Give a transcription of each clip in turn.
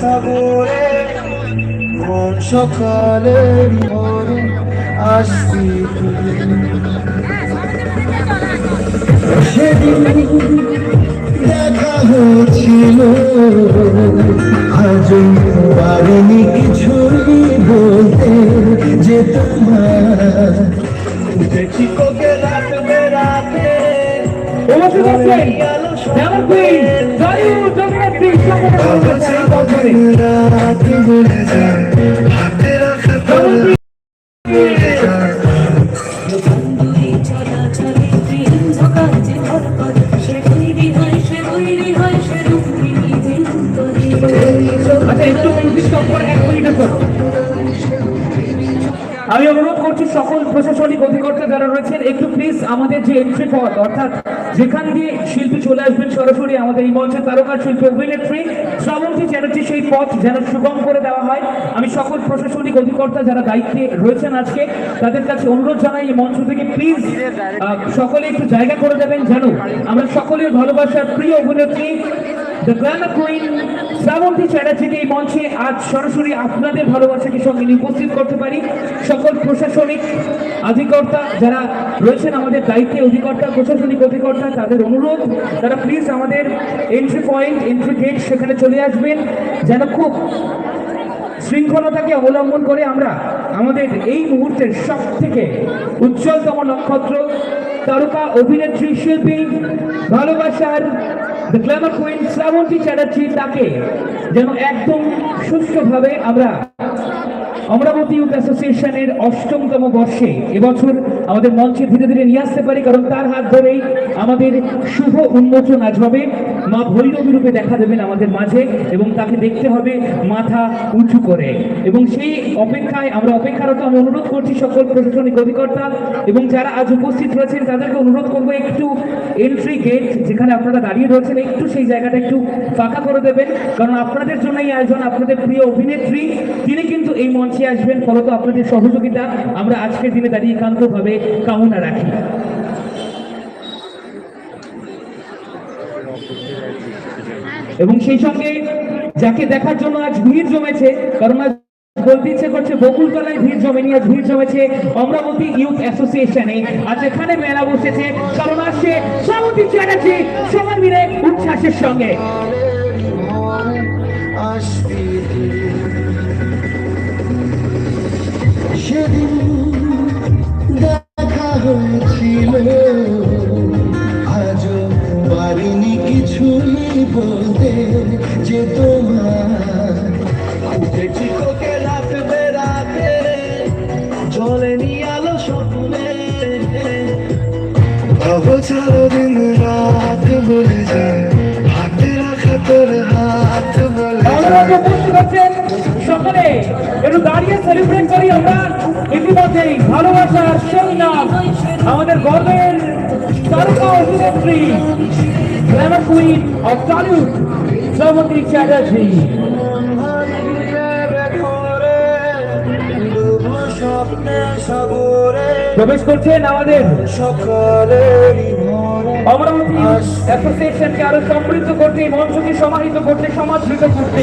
সাগরে কোন সকালে ভোরে আসবি সেদিন দেখা হয়েছিল আজ পারিনি কিছুই বলতে যে তোমার দেখি কোকে রাত বেড়াতে আমি অনুরোধ করছি সকল প্রশাসনিক অধিকর্তা যারা রয়েছেন, একটু প্লিজ আমাদের যে এন্ট্রি পথ, অর্থাৎ যেখান দিয়ে শিল্পী চলে আসবেন সরাসরি আমাদের এই মঞ্চে তারকার শিল্পী অভিনেত্রী শ্রাবন্তী চ্যাটার্জি সেই পথ যেন সুগম করে দেওয়া হয়। আমি সকল প্রশাসনিক অধিকর্তা যারা দায়িত্বে রয়েছেন আজকে, তাদের কাছে অনুরোধ জানাই এই মঞ্চ থেকে প্লিজ সকলে একটু জায়গা করে দেবেন যেন আমরা সকলের ভালোবাসার প্রিয় অভিনেত্রী দ্য গ্ল্যামার কুইন শ্রাবন্তী চ্যাটার্জিকে এই মঞ্চে আজ সরাসরি আপনাদের ভালোবাসাকে সঙ্গে উপস্থিত করতে পারি। সকল প্রশাসনিক অধিকর্তা যারা রয়েছেন আমাদের অধিকর্তা, প্রশাসনিক অধিকর্তা, তাদের অনুরোধ, তারা প্লিজ আমাদের গেট সেখানে চলে আসবেন। যেন খুব শৃঙ্খলতাকে অবলম্বন করে আমরা আমাদের এই মুহূর্তের সব থেকে উজ্জ্বলতম নক্ষত্র তারকা অভিনেত্রী শিল্পী ভালোবাসার the glamour queen Srabanti Chatterjee তাকে যেন একদম সুস্থভাবে আমরা অমরাবতী ইউথ অ্যাসোসিয়েশনের অষ্টমতম বর্ষে এবছর আমাদের মঞ্চে ধীরে ধীরে নিয়ে আসতে পারি, কারণ তার হাত ধরেই আমাদের শুভ উন্মোচন আজ হবে। মা ভৈরবী রূপে দেখা দেবেন আমাদের মাঝে এবং তাকে দেখতে হবে মাথা উঁচু করে। এবং সেই অপেক্ষায় আমরা অপেক্ষারত, আমি অনুরোধ করছি সকল প্রশাসনিক অধিকর্তা এবং যারা আজ উপস্থিত রয়েছেন, তাদেরকে অনুরোধ করব একটু এন্ট্রি গেট যেখানে আপনারা দাঁড়িয়ে রয়েছেন, একটু সেই জায়গাটা একটু ফাঁকা করে দেবেন। কারণ আপনাদের জন্য এই আয়োজন, আপনাদের প্রিয় অভিনেত্রী, তিনি কিন্তু এই মঞ্চে আসবেন, ফলত আপনাদের সহযোগিতা আমরা আজকের দিনে দাঁড়িয়ে একান্তভাবে কামনা রাখি। এবং সেই সঙ্গে যাকে দেখার জন্য আজ ভিড় জমেছে, কারণ আজ বলতে ইচ্ছে করছে বকুলতলায় ভিড় জমেনি আজ ভিড় জমেছে অমরাবতী ইউথ অ্যাসোসিয়েশনে। আজ এখানে মেলা বসেছে, কারণ আসছে শ্রাবন্তী চ্যাটার্জি সমান মিলে উচ্ছ্বাসের সঙ্গে। সেদিন দেখা হয়েছিল। আজ পারিনি কিছুই বলতে যে তোমার সকলে একটু দাঁড়িয়ে সেলিব্রেট করি আমরা। ইতিমধ্যেই ভালোবাসার আমাদের গর্বের তারকা অভিনেত্রী glamour queen of Tollywood Srabanti Chatterjee প্রবেশ করছেন আমাদের অমরাবতী অ্যাসোসিয়েশনকে আরও সমৃদ্ধ করতে, মঞ্চকে সমাহিত করতে, সমাদৃত করতে।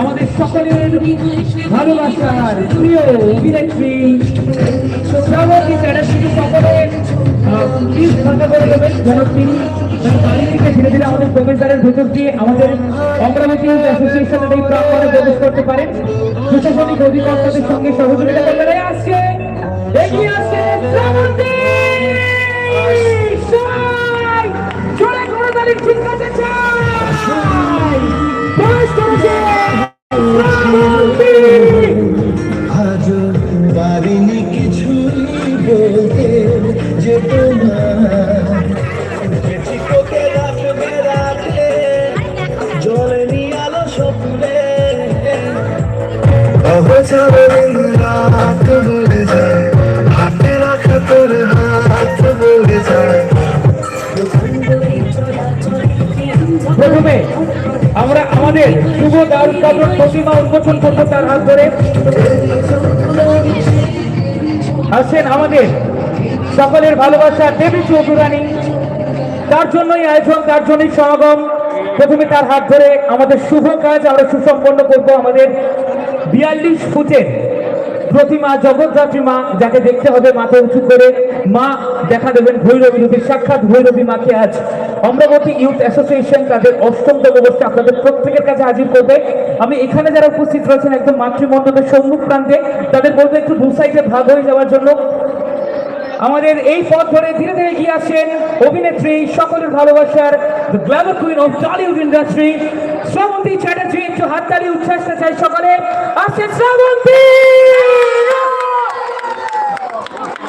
আমাদের সকলের ভালোবাসার প্রিয় অভিনেত্রী যেন ধীরে ধীরে আমাদের প্রবেশদ্বারের ভেতর দিয়ে আমাদের প্রবেশ করতে পারেন অধিকর্তাদের সঙ্গে সহযোগিতা করতে আসছে কাপড় প্রতিমা উন্মোচন করব তার হাত ধরে। আসেন আমাদের সকলের ভালোবাসা, দেবী চৌধুরানী। তার জন্যই আয়োজন, তার জন্যই সমাগম। প্রথমে তার হাত ধরে আমাদের শুভ কাজ, আমরা সুসম্পন্ন করব আমাদের বিয়াল্লিশ ফুটের প্রতিমা, জগৎযাত্রী মা, যাকে দেখতে হবে মাথা উঁচু করে। মা দেখা দেবেন ভৈরবী রূপে, সাক্ষাৎ ভৈরবী মাকে আজ অমরাবতী ইউথ অ্যাসোসিয়েশন তাদের অষ্টমতম বর্ষে আপনাদের প্রত্যেকের কাছে হাজির করবে আমি এখানে যারা উপস্থিত রয়েছেন একদম মাতৃমণ্ডপের সম্মুখ প্রান্তে তাদের বলবো একটু দু সাইডে ভাগ হয়ে যাওয়ার জন্য আমাদের এই পথ ধরে ধীরে ধীরে এগিয়ে আসছেন অভিনেত্রী সকলের ভালোবাসার the glamour queen of Tollywood industry Srabanti Chatterjee একটু হাততালি উচ্ছ্বাসটা চাই সকলে আসছেন শ্রাবন্তী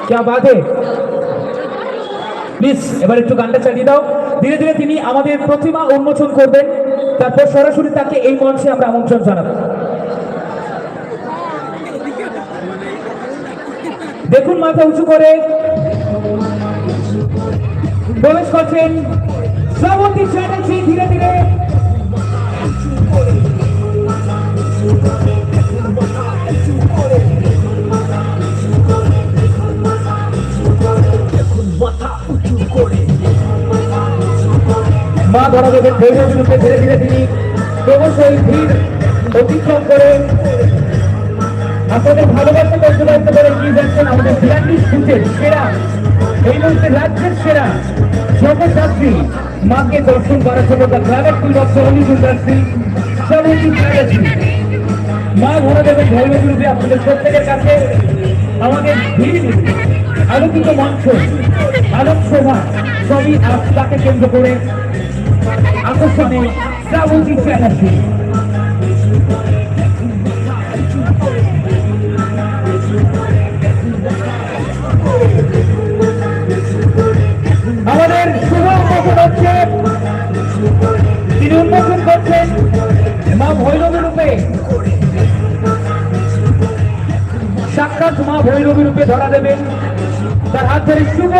क्या बात है প্লিজ এবার একটু গানটা চালিয়ে দাও ধীরে ধীরে তিনি আমাদের প্রতিমা উন্মোচন করবেন। তারপর সরাসরি তাকে এই মঞ্চে আমরা আমন্ত্রণ জানাব। দেখুন মাথা উঁচু করে। প্রবেশ করছেন শ্রাবন্তী চ্যাটার্জি ধীরে ধীরে। মা ধরা দেবেন ভৈরব রূপে ধীরে ধীরে তিনি ক্রমশই ভিড় অতিক্রম করে আপনাদের ভালোবাসা পর্যন্ত করে এগিয়ে যাচ্ছেন আমাদের বিরাট্রিশ ফুটের সেরা, এই মুহূর্তে রাজ্যের সেরা জগৎযাত্রী মাকে দর্শন করার জন্য দ্য গ্রামের of solid industry solid industry মা ধরা দেবেন ভৈরব রূপে আপনাদের প্রত্যেকের কাছে আমাদের ভিড়, আলোকিত মঞ্চ আলোক শোভা সবই আজ তাকে কেন্দ্র করে আকর্ষণে শ্রাবন্তী চ্যাটার্জি আমাদের শুভ উন্মোচন হচ্ছে তিনি উন্মোচন করছেন মা ভৈরবী রূপে। সাক্ষাৎ মা ভৈরবী রূপে ধরা দেবেন। তার হাত ধরে শুভ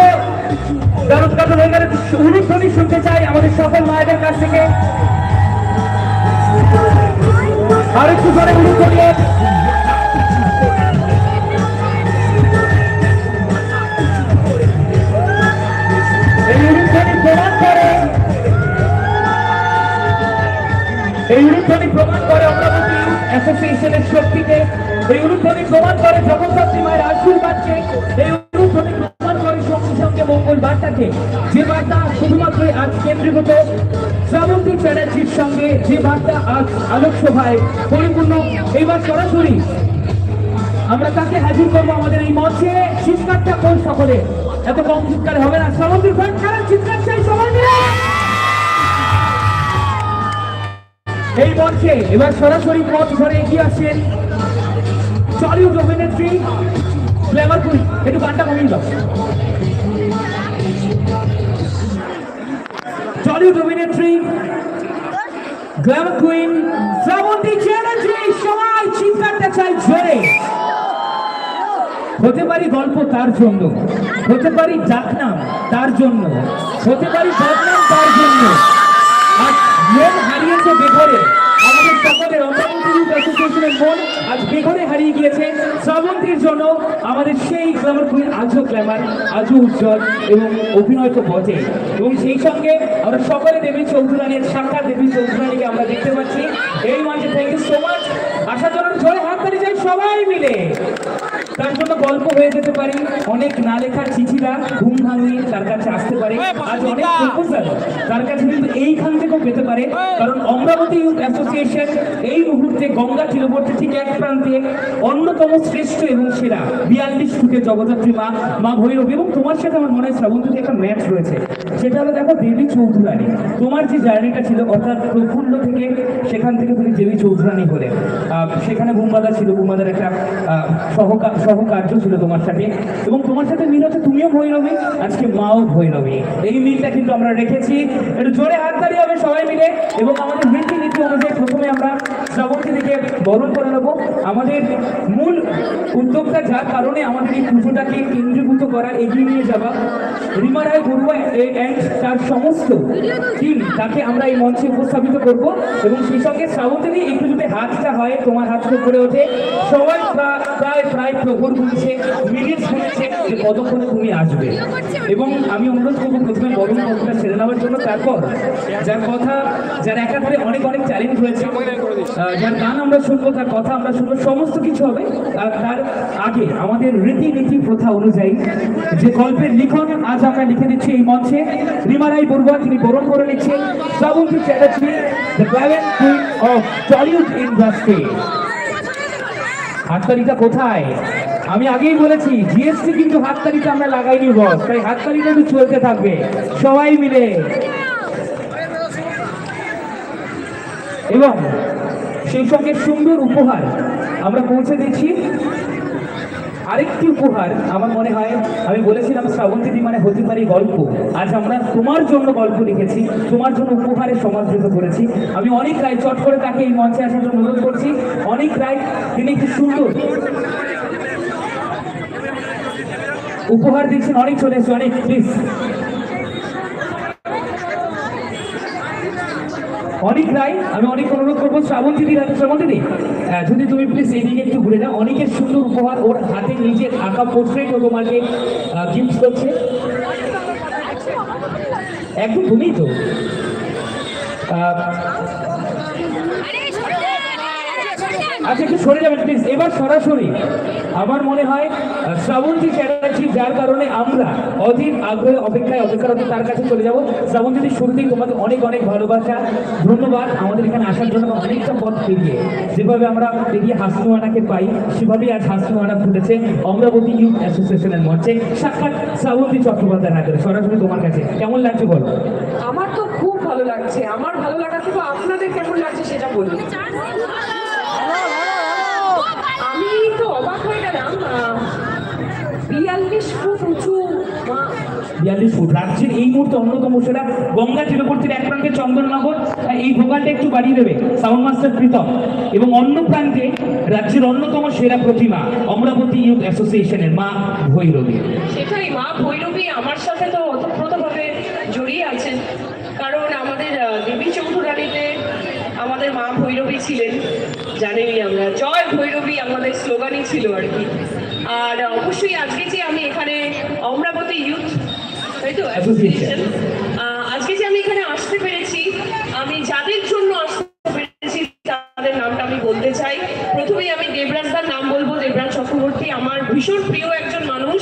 কারণ হয়ে গেলে উলুধ্বনি শুনতে চাই আমাদের সকল মায়েদের কাছ থেকে। আর একটু করে উলুধ্বনি এই উলুধ্বনি প্রমাণ করে অমরাবতী অ্যাসোসিয়েশনের শক্তিকে এই উলুধ্বনি প্রমাণ করে জগদ্ধাত্রী মায়ের আশীর্বাদকে, এই বার্তাকে যে বার্তা শুধুমাত্র আজ কেন্দ্রীভূত শ্রাবন্তী চ্যাটার্জির সঙ্গে যে বার্তা আজ আলোক সভায় পরিপূর্ণ এইবার সরাসরি আমরা তাকে হাজির করব আমাদের এই মঞ্চে? চিৎকারটা কোন সকলে? এত কম চিৎকার হবে না। শ্রাবন্তীর ফ্যান কারণ চিৎকার চাই সবাই এই মঞ্চে এবার সরাসরি পথ ধরে এগিয়ে আসছেন টলিউড অভিনেত্রী গ্ল্যামার কুইন একটু গানটা কমিয়ে দাও। টলিউড অভিনেত্রী গ্ল্যামার কুইন শ্রাবন্তী চ্যাটার্জি, সবাই চিৎকারটা চাই জোরে। হতে পারি গল্প তার জন্য, হতে পারি ডাকনাম তার জন্য, হতে পারি বদনাম তার জন্য। আর মন হারিয়েছে বেঘরে, আমাদের সকলের অমরাবতী অ্যাসোসিয়েশনের মন আজ বেঘরে হারিয়ে গিয়েছে। শ্রাবন্তীর জন্য আমাদের সেই গ্ল্যামার কুইন আজও গ্ল্যামার আজও উজ্জ্বল এবং অভিনয় তো বটে। এবং সেই সঙ্গে আমরা সকলে দেবী চৌধুরানীর সাক্ষাৎ দেবী চৌধুরানীকে আমরা দেখতে পাচ্ছি। এই মঞ্চে থ্যাংক ইউ সো মাচ আসার জন্য জোরে হাত সবাই মিলে। তার জন্য গল্প হয়ে যেতে পারি। অনেক না লেখার চিঠিরা ঘুম ভাঙিয়ে তার কাছে আসতে পারে। আজ অনেক প্রপোজাল তার কাছে কিন্তু এইখান থেকেও পেতে পারে। কারণ অমরাবতী ইউথ অ্যাসোসিয়েশন এই মুহূর্তে গঙ্গা তীরবর্তী ঠিক এক প্রান্তে অন্যতম শ্রেষ্ঠ এবং সেরা বিয়াল্লিশ ফুটে জগদ্ধাত্রী মা মা ভৈরবী। এবং তোমার সাথে আমার মনে হয় শ্রাবন্তী একটা ম্যাচ রয়েছে। সেটা হলো দেখো দেবী চৌধুরানী। তোমার যে জার্নিটা ছিল অর্থাৎ প্রফুল্ল থেকে সেখান থেকে তুমি দেবী চৌধুরানী হলে। সেখানে বুম্বাদা ছিল বুম্বাদার একটা আহ, সহকা সহকার্য ছিল তোমার সাথে। এবং তোমার সাথে মিল হচ্ছে তুমিও ভৈরবী, আজকে মাও ভৈরবী। এই মিলটা কিন্তু আমরা রেখেছি। একটু জোরে হাত তালি হবে সবাই মিলে। এবং আমাদের রীতি নীতি অনুযায়ী প্রথমে আমরা শ্রাবন্তী থেকে বরণ করে নেব। আমাদের মূল উদ্যোগটা যার কারণে আমাদের এই পুজোটাকে কেন্দ্রীভূত করা এগিয়ে নিয়ে যাওয়া রিমা রায় বড়ুয়া অ্যান্ড তার সমস্ত টিম তাকে আমরা এই মঞ্চে উপস্থাপিত করব। এবং সেই সঙ্গে শ্রাবন্তী একটু যদি হাতটা হয়, তোমার হাতটা করে ওঠে। সবাই প্রায় প্রায় প্রহর গুনছে মিনিট শুনেছে যে কতক্ষণে তুমি আসবে। এবং আমি অনুরোধ করব প্রথমে বরণ কথাটা ছেড়ে নেওয়ার জন্য, তারপর যার কথা, যার একাধারে অনেক অনেক চ্যালেঞ্জ হয়েছে যার গান আমরা শুনব, তার কথা আমরা শুনব, সমস্ত কিছু হবে, আর তার আগে আমাদের রীতিনীতি প্রথা অনুযায়ী যে গল্পের লিখন আজ আমরা লিখে দিচ্ছি এই মঞ্চে। রিমারাই বড়ুয়া, তিনি বরণ করে নিচ্ছেন। Srabanti Chatterjee the glamour queen of Tollywood industry হাততালিটা কোথায়? আমি আগেই বলেছি জিএসটি কিন্তু হাততালিটা আমরা লাগাইনি বস তাই হাততালিটা একটু চলতে থাকবে। সবাই মিলে। এবং সেই সঙ্গে সুন্দর উপহার আমরা পৌঁছে দিচ্ছি। আরেকটি উপহার আমার মনে হয়, আমি বলেছিলাম শ্রাবন্তী মানে হতে পারি গল্প। আজ আমরা তোমার জন্য গল্প লিখেছি, তোমার জন্য উপহারে সমাদৃত করেছি। আমি অনেক রায় চট করে তাকে এই মঞ্চে আসার জন্য অনুরোধ করছি। অনেক রায় তিনি একটি সুন্দর। উপহার দিচ্ছেন, অনেক চলে এসছে, অনেক প্লিজ অনেক রায় আমি অনেক অনুরোধ করব শ্রাবন্তী দিদি হাতে শ্রাবন্তী দি হ্যাঁ, যদি তুমি প্লিজ এইদিকে একটু ঘুরে যাও অনেকের সুন্দর উপহার ওর হাতে নিজের আঁকা পোর্ট্রেট ও তোমাকে গিফট করছে। একদম তুমিই তো। আচ্ছা একটু সরে যাবেন প্লিজ এবার সরাসরি আমার মনে হয় শ্রাবন্তী চ্যাটার্জি যার কারণে আমরা অধীর আগ্রহে অপেক্ষায় অপেক্ষারত তার কাছে চলে যাব। শ্রাবন্তী শুরুতেই তোমাকে অনেক অনেক ভালোবাসা ধন্যবাদ আমাদের এখানে আসার জন্য অনেকটা পথ পেরিয়ে। যেভাবে আমরা পেরিয়ে হাসনুয়ানাকে পাই সেভাবেই আজ হাসনুয়ানা ফুটেছে অমরাবতী ইউথ অ্যাসোসিয়েশনের মঞ্চে। সাক্ষাৎ শ্রাবন্তী চট্টোপাধ্যায় হাতে সরাসরি তোমার কাছে। কেমন লাগছে বলো? আমার তো খুব ভালো লাগছে। আমার ভালো লাগা থেকে আপনাদের কেমন লাগছে সেটা বলুন। আমি তো অবাক হয়ে গেলাম বিয়াল্লিশ ফুট উঁচু মা- বিয়াল্লিশ ফুট। রাজ্যের এই মুহূর্তে অন্যতম সেটা গঙ্গা তীরবর্তীর এক প্রান্তে চন্দননগর। এই ভোগালটা একটু বাড়িয়ে দেবে সাউন্ড মাস্টার প্রীতম। এবং অন্য প্রান্তে রাজ্যের অন্যতম সেরা প্রতিমা অমরাবতী ইউথ অ্যাসোসিয়েশনের মা ভৈরবী। সেটাই, মা ভৈরবী আমার সাথে তো ওতপ্রোতভাবে জড়িয়ে আছেন। কারণ আমাদের দেবী চৌধুরানীতে আমাদের মা ভৈরবী ছিলেন, জানেনই আমরা। জয় ভৈরবী আমাদের স্লোগানই ছিল আর কি। আর, অবশ্যই আজকে যে আমি এখানে অমরাবতী ইউথ তাই তো আজকে যে আমি এখানে আসতে পেরেছি আমি যাদের জন্য আসতে পেরেছি তাদের নামটা আমি বলতে চাই প্রথমেই আমি দেবরাজদার নাম বলব দেবরাজ চক্রবর্তী আমার ভীষণ প্রিয় একজন মানুষ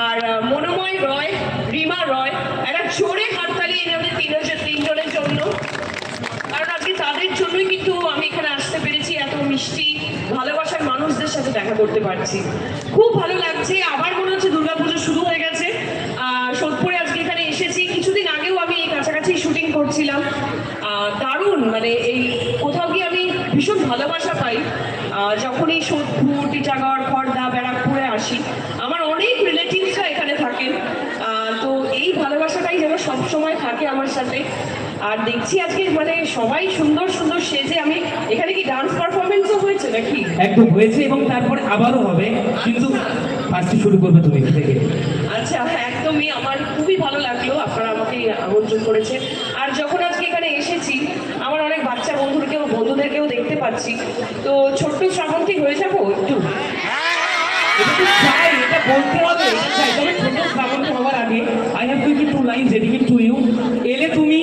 আর আহ, মনোময় রয় রিমা রয় একটা জোরে হাততালি এখানে তিনজন তিনজনের জন্য কারণ আজকে তাদের জন্যই কিন্তু আমি এখানে আসতে পেরেছি এত মিষ্টি ভালোবাসার মানুষদের সাথে দেখা করতে পারছি খুব ভালো লাগছে আবার মনে হচ্ছে দুর্গাপুজো শুরু হয়ে গেছে আহ, সোদপুরে আজকে এখানে এসেছি কিছুদিন আগেও আমি এই কাছাকাছি শুটিং করছিলাম আহ, দারুণ মানে এই কোথাও গিয়ে আমি ভীষণ ভালোবাসা পাই। যখনই সোদপুর টিটাগড় খড়দা ব্যারাকপুরে আসি আমার অনেক রিলেটিভসরা এখানে থাকেন। তো এই ভালোবাসাটাই যেন সবসময় থাকে আমার সাথে। আর দেখছি আজকে মানে সবাই সুন্দর সুন্দর সেজে আমি এখানে কি ডান্স পারফরমেন্সও হয়েছে নাকি? একদম হয়েছে এবং তারপরে আবারও হবে। কিন্তু ফার্স্টে শুরু করবে তুমি থেকে। আচ্ছা একদমই আমার খুবই ভালো লাগল। আপনারা আমাকে আমন্ত্রণ করেছেন। আর যখন আজকে এখানে এসেছি আমার অনেক বন্ধুদেরকেও দেখতে পাচ্ছি। তো ছোট্ট শ্রাবন্তী হয়ে যাব একটু? এটা তো চাই এটা বলতে হবে। তবে ছোট শ্রাবন্তী হওয়ার আগে I have to two line dedicate to you এলে তুমি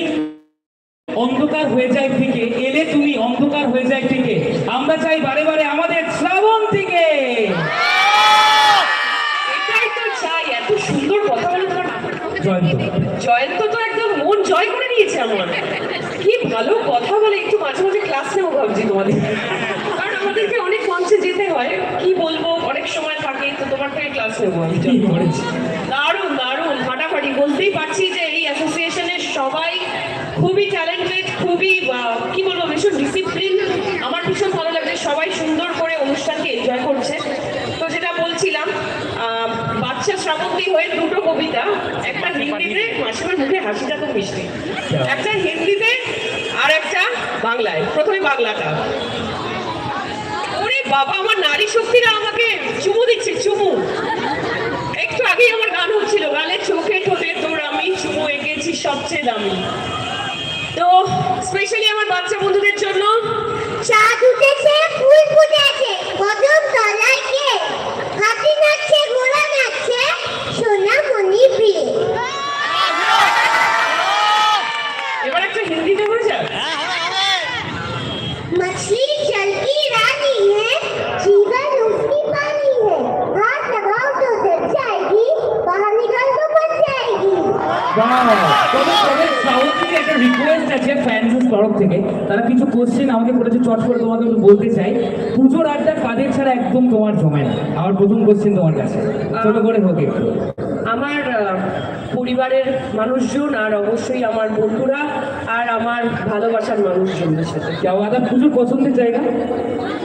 অন্ধকার হয়ে যায় থেকে এলে তুমি অন্ধকার হয়ে যায় থেকে। আমরা চাই বারে বারে আমাদের শ্রাবন্তীকে। এটাই তো চাই। এত সুন্দর কথা বলে তোমার জয়ন্ত। জয়ন্ত তো একদম মন জয় করে নিয়েছে আমার। কি ভালো কথা বলে একটু মাঝে মাঝে ক্লাস নেব ভাবছি তোমাদের। কারণ আমাদেরকে অনেক মঞ্চে যেতে হয়। কি বলব? অনেক সময় থাকে তো তোমার থেকে ক্লাস নেব আমি দারুণ দারুণ ফাটাফাটি। বলতেই পারছি যে এই অ্যাসোসিয়েশনের সবাই খুবই ট্যালেন্টেড খুবই কি বলব ভীষণ ডিসিপ্লিন আমার ভীষণ ভালো লাগছে সবাই সুন্দর করে অনুষ্ঠানকে এনজয় করছে। তো যেটা বলছিলাম আহ, বাচ্চা শ্রাবন্তী হয়ে দুটো কবিতা একটা হিন্দিতে মাসিমার মুখে হাসিটা খুব মিষ্টি। একটা আর একটা বাংলায়, প্রথমে বাংলাটা। ওরে বাবা, আমার নারী শক্তিরা আমাকে চুমু দিচ্ছে, চুমু। একটু আগেই আমার গান হচ্ছিল, গালে চোখে ঠোঁটে তোর আমি চুমু এঁকেছি সবচেয়ে দামি। তো স্পেশালি আমার বাচ্চা বন্ধুদের জন্য চা ফুল ফুটেছে, কদম তলায় কে? হাতি নাচছে একটা রিকোয়েস্ট আছে ফ্যান্সের তরফ থেকে। তারা কিছু কোশ্চেন আমাকে করেছে চট করে তোমাকে বলতে চাই। পুজোর আড্ডা কাদের ছাড়া একদম তোমার জমে না? আমার প্রথম কোশ্চেন তোমার কাছে। ছোট করে হোক একটু। আমার পরিবারের মানুষজন আর অবশ্যই আমার বন্ধুরা আর আমার ভালোবাসার মানুষজনদের সাথে আদা পুজোর পছন্দের জায়গা?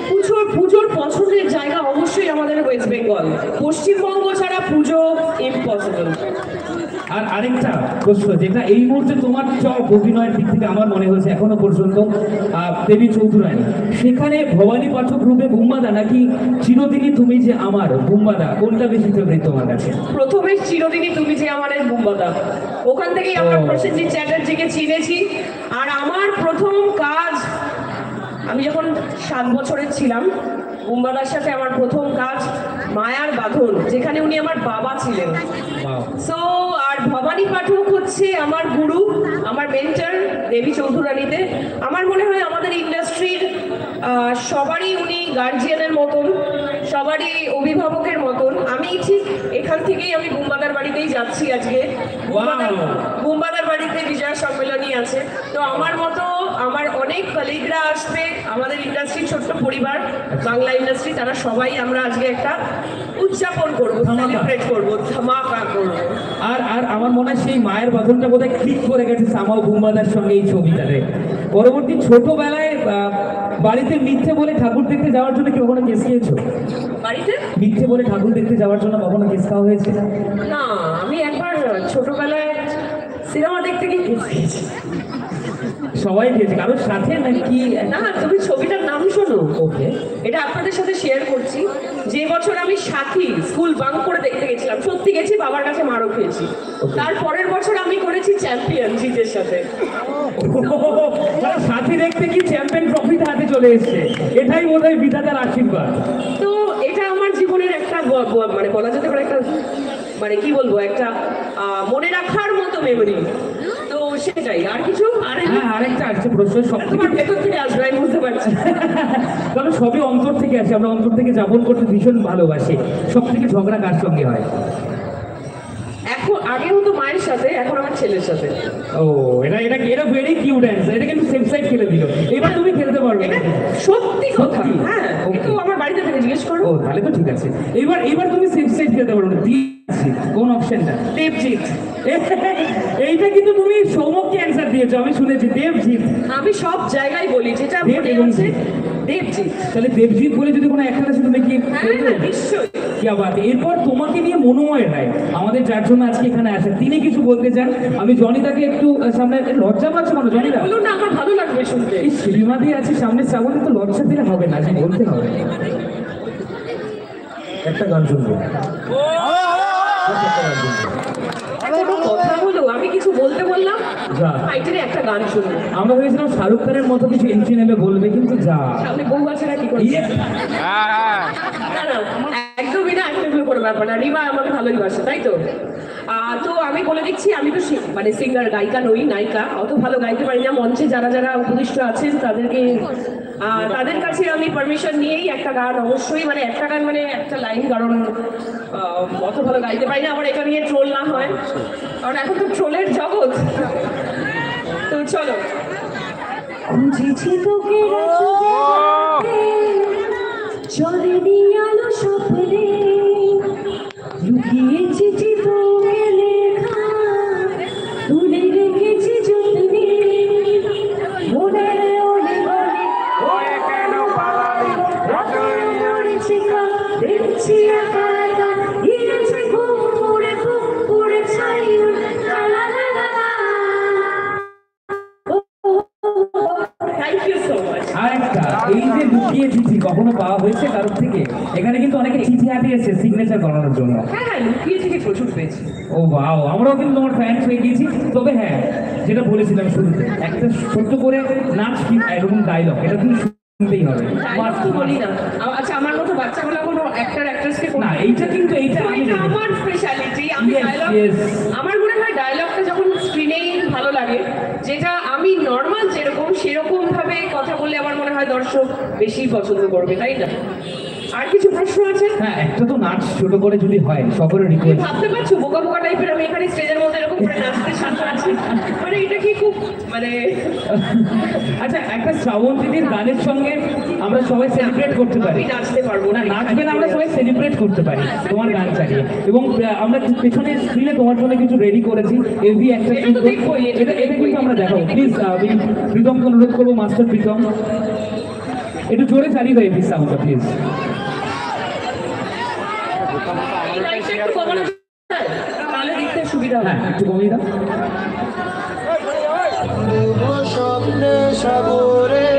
পুজোর পুজোর পছন্দের জায়গা অবশ্যই আমাদের ওয়েস্ট বেঙ্গল পশ্চিমবঙ্গ ছাড়া পুজো ইম্পসিবল আর আরেকটা প্রশ্ন যেটা এই মুহূর্তে তোমার চক অভিনয়ের দিক থেকে আমার মনে হয়েছে এখনও পর্যন্ত দেবী চৌধুরানী সেখানে ভবানী পাঠক রূপে বুম্বাদা নাকি চিরদিনই তুমি যে আমার বুম্বাদা? কোনটা বেশি ফেভারিট তোমার কাছে? প্রথমে চিরদিনই তুমি যে আমাদের বুম্বাদা। ওখান থেকেই আমরা। প্রসেনজিৎ চ্যাটার্জিকে চিনেছি। আর আমার প্রথম কাজ আমি যখন সাত বছরের ছিলাম বুম্বাদার সাথে আমার প্রথম কাজ মায়ার বাঁধন যেখানে উনি আমার বাবা ছিলেন। সো আর ভবানী পাঠক হচ্ছে আমার গুরু আমার মেন্টার দেবী চৌধুরানীতে। আমার মনে হয় আমাদের ইন্ডাস্ট্রির সবারই উনি গার্জিয়ানের মতন সবারই অভিভাবকের মতন। আমি ঠিক এখান থেকেই আমি বুম্বাদার বাড়িতেই যাচ্ছি আজকে। বুম্বাদার- বাড়িতে বিজয়া সম্মেলনী আছে। তো আমার মতো আমার অনেক কলিগরা আসবে আমাদের ইন্ডাস্ট্রির ছোট্ট পরিবার বাংলা ইন্ডাস্ট্রি তারা সবাই আমরা আজকে একটা উদযাপন করব। সেলিব্রেট করব ধামাকা করব। আর আর আমার মনে হয় সেই মায়ের বাঁধনটা বোধহয় ক্লিক করে গেছে সামাও বুম্বাদার সঙ্গে এই ছবিটাতে। পরবর্তী ছোটবেলায় বাড়িতে মিথ্যে বলে ঠাকুর দেখতে যাওয়ার জন্য কি কখনো কেস খেয়েছো? বাড়িতে? মিথ্যে বলে ঠাকুর দেখতে যাওয়ার জন্য কখনো কেস খাওয়া হয়েছে? না আমি একবার ছোটবেলায় সিনেমা দেখতে গিয়ে কিস খেয়েছি। সবাই খেয়েছে। কারোর সাথে নাকি? না তুমি ছবিটার নাম শোনো। ওকে। এটা আপনাদের সাথে শেয়ার করছি। যে বছর আমি সাথী স্কুল বাং করে দেখতে গেছিলাম সত্যি গেছি বাবার কাছে মারও খেয়েছি। তার পরের বছর আমি করেছি চ্যাম্পিয়ন জিতের সাথে। সাথী দেখতে কি চ্যাম্পিয়ন ট্রফিটা হাতে চলে এসছে? এটাই বোধ হয় বিধাতার আশীর্বাদ। তো এটা আমার জীবনের একটা মানে বলা যেতে পারে একটা মানে কি বলব একটা মনে রাখার মতো মেমোরি সেটাই। আর কিছু? আর আরেকটা আসছে প্রশ্ন সব তোমার ভেতর থেকে আসবে আমি বুঝতে পারছি। কারণ সবই অন্তর থেকে আসে। আমরা অন্তর থেকে যাপন করতে ভীষণ ভালোবাসি। সব থেকে ঝগড়া কার সঙ্গে হয়? এখন আগে হতো মায়ের সাথে এখন আমার ছেলের সাথে। ও এটা এটা এটা ভেরি কিউট অ্যান্সার এটা কিন্তু সেফ সাইড খেলে দিল। এবার তুমি খেলতে পারবে সত্যি কথা। হ্যাঁ. কিন্তু আমার বাড়িতে থেকে জিজ্ঞেস করো। ও তাহলে তো ঠিক আছে। এবার এবার তুমি সেফ সাইড খেলতে পারো দিয়েছি কোন অপশনটা দেবজিৎ। এইটা কিন্তু তুমি সৌমককে অ্যান্সার দিয়েছ আমি শুনেছি। দেবজিৎ। আমি সব জায়গায় বলি যেটা মনে এবং দেবজিৎ। তাহলে দেবজিৎ বলে যদি কোনো একটা আছে তুমি কি হ্যাঁ? হ্যাঁ, নিশ্চয়ই। আবার? এরপর তোমাকে নিয়ে মনোময় রায়। আমাদের যার জন্য আজকে এখানে আসে তিনি কিছু বলতে চান। আমি জনিতাকে একটু সামনে লজ্জা পাচ্ছ কেন জনিতা। বলুন না আমার ভালো লাগবে শুনতে। এই শ্রীমাদি আছে সামনে শ্রাবণে তো লজ্জা দিলে হবে না যে বলতে হবে। একটা গান শুনব। আমি কিছু বলতে বললাম? ফাইটারে একটা গান শুনব আমরা ভেবেছিলাম শাহরুখ খানের মতো কিছু এন্ট্রি নেবে বলবে কিন্তু যা। সামনে বউ আছে না কি ইয়ে, না না একদমই না একদমই কোনো ব্যাপার না। রিমা আমাকে ভালোই বাসে তাই তো? তো আমি বলে দিচ্ছি আমি তো মানে সিঙ্গার গায়িকা নই নায়িকা। অত ভালো গাইতে পারি না। মঞ্চে যারা যারা উপদিষ্ট আছেন তাদেরকে তাদের কাছে আমি পারমিশন নিয়েই একটা গান অবশ্যই মানে একটা গান মানে একটা লাইন কারণ অত ভালো গাইতে পারি না আবার এটা নিয়ে ট্রোল না হয়। কারণ এখন তো ট্রোলের জগৎ। তো চলো। খুঁজেছি তোকে চলে দিয়ালো থেকে প্রচুর পেয়েছি। ও বাও আমরাও কিন্তু তোমার ফ্যান হয়ে গিয়েছি। তবে হ্যাঁ যেটা বলেছিলাম শুরুতে একটা ছোট্ট করে নাচ কি এরকম ডায়লগ এটা তুমি শুনতেই হবে। তো বলি না। আচ্ছা আমার মতো বাচ্চাগুলো কোনো অ্যাক্টর অ্যাক্ট্রেসকে না এইটা কিন্তু এইটা। আমার স্পেশালিটি আমি ডায়লগ আমার মনে হয় ডায়লগটা যখন স্ক্রিনেই ভালো লাগে যেটা আমি নর্মাল যেরকম সেরকম ভাবে কথা বললে আমার মনে হয় দর্শক বেশি পছন্দ করবে তাই না? আর কিছু প্রশ্ন আছে? হ্যাঁ একটা তো নাচ ছোট করে যদি হয় সকলের রিকোয়েস্ট ভাবতে পারছ বোকা বোকা টাইপের আমি এখানে স্টেজের মধ্যে এরকম করে নাচতে সাথে আছি? মানে এটা কি খুব মানে আচ্ছা একটা শ্রাবন্তীদির গানের সঙ্গে আমরা সবাই সেলিব্রেট করতে পারি। নাচতে পারব না না নাচবে না আমরা সবাই সেলিব্রেট করতে পারি তোমার গান চালিয়ে। এবং আমরা পেছনে স্ক্রিনে তোমার জন্য কিছু রেডি করেছি। এভি একটা এটা এটা কিন্তু আমরা দেখাবো। প্লিজ আমি প্রীতমকে অনুরোধ করব মাস্টার প্রীতম। একটু জোরে চালিয়ে দেয় এভি সাউন্ডটা প্লিজ দাও হ্যাঁ একটু কমিয়ে দাও। স্বপ্নে সাগরে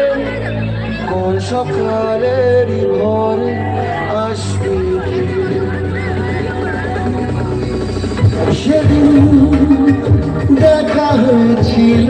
কোন সকালের ভরে আসবি? সেদিন দেখা হয়েছিল।